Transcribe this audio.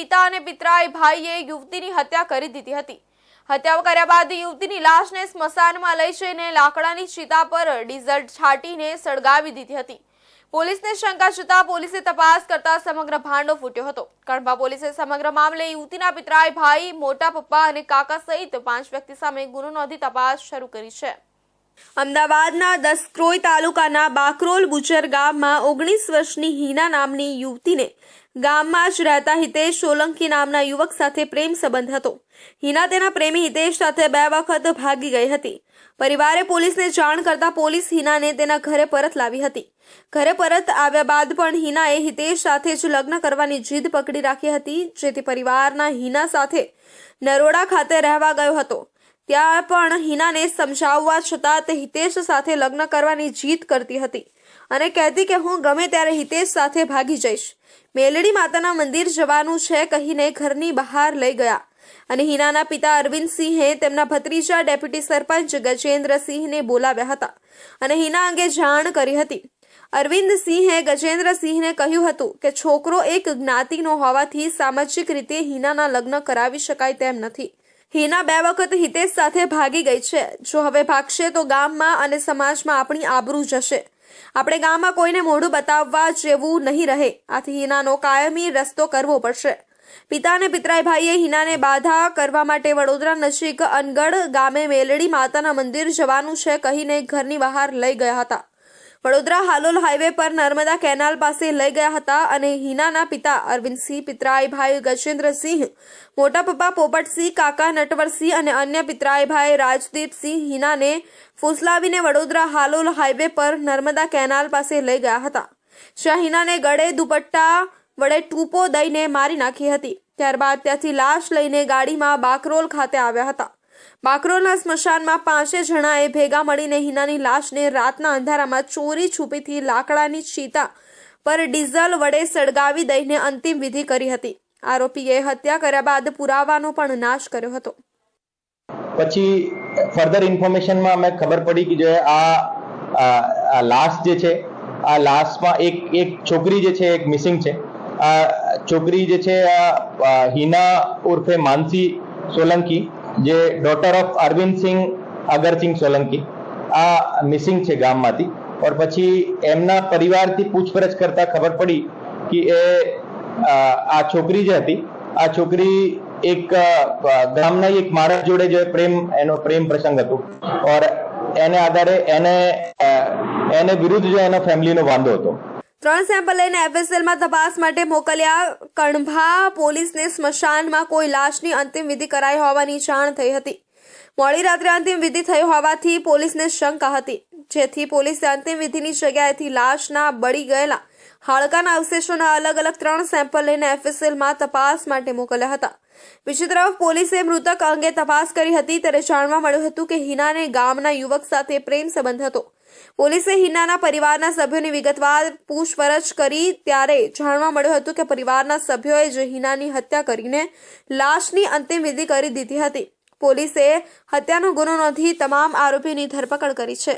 પિતા અને પિતરાય ભાઈએ યુવતીની હત્યા કરી દીધી હતી. હત્યા કર્યા બાદ યુવતીની લાશને સ્મશાનમાં લઈ જઈને લાકડાની ચિતા પર ડીઝલ છાંટીને સળગાવી દીધી હતી. પોલીસને શંકા જતા પોલીસે તપાસ કરતા સમગ્ર ભાંડો ફૂટ્યો હતો. કણભા પોલીસે સમગ્ર મામલે યુવતીના પિતરાય ભાઈ, મોટા પપ્પા અને કાકા સહિત પાંચ વ્યક્તિ સામે ગુનો નોંધી તપાસ શરૂ કરી છે. અમદાવાદના દસક્રોઈ તાલુકાના બાકરોલ બુચર ગામમાં ઓગણીસ વર્ષની હિના નામની યુવતીને ગામમાં જ રહેતા હિતેશ સોલંકી નામના યુવક સાથે પ્રેમ સંબંધ હતો. હિના તેના પ્રેમી હિતેશ સાથે બે વખત ભાગી ગઈ હતી. પરિવારે પોલીસને જાણ કરતા પોલીસ હિનાને તેના ઘરે પરત લાવી હતી. ઘરે પરત આવ્યા બાદ પણ હિનાએ હિતેશ સાથે જ લગ્ન કરવાની જીદ પકડી રાખી હતી, જેથી પરિવારના હિના સાથે નરોડા ખાતે રહેવા ગયો હતો. ત્યાં પણ હિનાને સમજાવવા છતાં તે હિતેશ સાથે લગ્ન કરવાની જીત કરતી હતી અને કહેતી કે હું ગમે ત્યારે હિતેશ સાથે ભાગી જઈશ. મેલડી માતાના મંદિર જવાનું છે કહીને ઘરની બહાર લઈ ગયા અને હિનાના પિતા અરવિંદસિંહે તેમના ભત્રીજા ડેપ્યુટી સરપંચ ગજેન્દ્રસિંહને બોલાવ્યા હતા અને હિના અંગે જાણ કરી હતી. અરવિંદસિંહે ગજેન્દ્રસિંહને કહ્યું હતું કે છોકરો એક જ્ઞાતિનો હોવાથી સામાજિક રીતે હિનાના લગ્ન કરાવી શકાય તેમ નથી. હિના બે વખત હિતેશ સાથે ભાગી ગઈ છે. જો હવે ભાગશે તો ગામમાં અને સમાજમાં આપણી આબરૂ જશે. આપણે ગામમાં કોઈને મોઢું બતાવવા જેવું નહીં રહે. આથી હિનાનો કાયમી રસ્તો કરવો પડશે. પિતા અને પિતરાઈ ભાઈએ હિનાને બાધા કરવા માટે વડોદરા નજીક અનગઢ ગામે મેલડી માતાના મંદિર જવાનું છે કહીને ઘરની બહાર લઈ ગયા હતા. વડોદરા હાલોલ હાઈવે પર નર્મદા કેનાલ પાસે લઈ ગયા હતા અને હિનાના પિતા અરવિંદસિંહ, પિતરાઈ ભાઈ ગજેન્દ્રસિંહ, મોટા પપ્પા પોપટસિંહ, કાકા નટવરસિંહ અને અન્ય પિતરાઈ ભાઈ રાજદીપસિંહ હિનાને ફૂસલાવીને વડોદરા હાલોલ હાઈવે પર નર્મદા કેનાલ પાસે લઈ ગયા હતા. જ્યાં હિનાને ગળે દુપટ્ટા વડે ટૂંપો દઈને મારી નાખી હતી. ત્યારબાદ ત્યાંથી લાશ લઈને ગાડીમાં બાકરોલ ખાતે આવ્યા હતા. બાકરોલના સ્મશાનમાં પાંચે જણાએ ભેગા મળીને હિનાની લાશને રાતના અંધારામાં ચોરી છુપીથી લાકડાની ચીતા પર ડીઝલ વડે સળગાવી દઈને અંતિમ વિધિ કરી હતી. આરોપીએ હત્યા કર્યા બાદ પુરાવાનો પણ નાશ કર્યો હતો. પછી ફર્ધર ઇન્ફોર્મેશનમાં અમે ખબર પડી કે જે આ લાશ જે છે, આ લાશમાં એક એક છોકરી જે છે, એક મિસિંગ છે. આ છોકરી જે છે હિના ઉર્ફે માનસી સોલંકી જે ડોટર ઓફ અરવિંદ સિંહ અગરસિંહ સોલંકી આ મિસિંગ છે ગામમાંથી. ઓર પછી એમના પરિવારથી પૂછપરછ કરતા ખબર પડી કે એ આ છોકરી જે હતી, આ છોકરી એક ગામના એક માણસ જોડે જે પ્રેમ, એનો પ્રેમ પ્રસંગ હતો. ઓર એને આધારે એને એને વિરુદ્ધ જે એનો ફેમિલીનો વાંધો હતો. ત્રણ સેમ્પલ લઈને એફએસએલમાં તપાસ માટે મોકલ્યા. કણભા પોલીસને સ્મશાનમાં કોઈ લાશની અંતિમ વિધિ કરાઈ હોવાની જાણ થઈ હતી. મોડી રાત્રે અંતિમ વિધિ થઈ હોવાથી પોલીસને શંકા હતી, જેથી પોલીસે અંતિમ વિધિની જગ્યાએથી લાશના બળી ગયેલા હાડકાના અવશેષોના અલગ અલગ ત્રણ સેમ્પલ લઈને એફએસએલમાં તપાસ માટે મોકલ્યા હતા. બીજી તરફ પોલીસે મૃતક અંગે તપાસ કરી હતી ત્યારે જાણવા મળ્યું હતું કે હિનાને ગામના યુવક સાથે પ્રેમ સંબંધ હતો. પોલીસે હિનાના પરિવારના સભ્યોની વિગતવાર પૂછપરછ કરી ત્યારે જાણવા મળ્યું હતું કે પરિવારના સભ્યોએ જ હિનાની હત્યા કરીને લાશની અંતિમ વિધિ કરી દીધી હતી. પોલીસે હત્યાનો ગુનો નોંધી તમામ આરોપીની ધરપકડ કરી છે.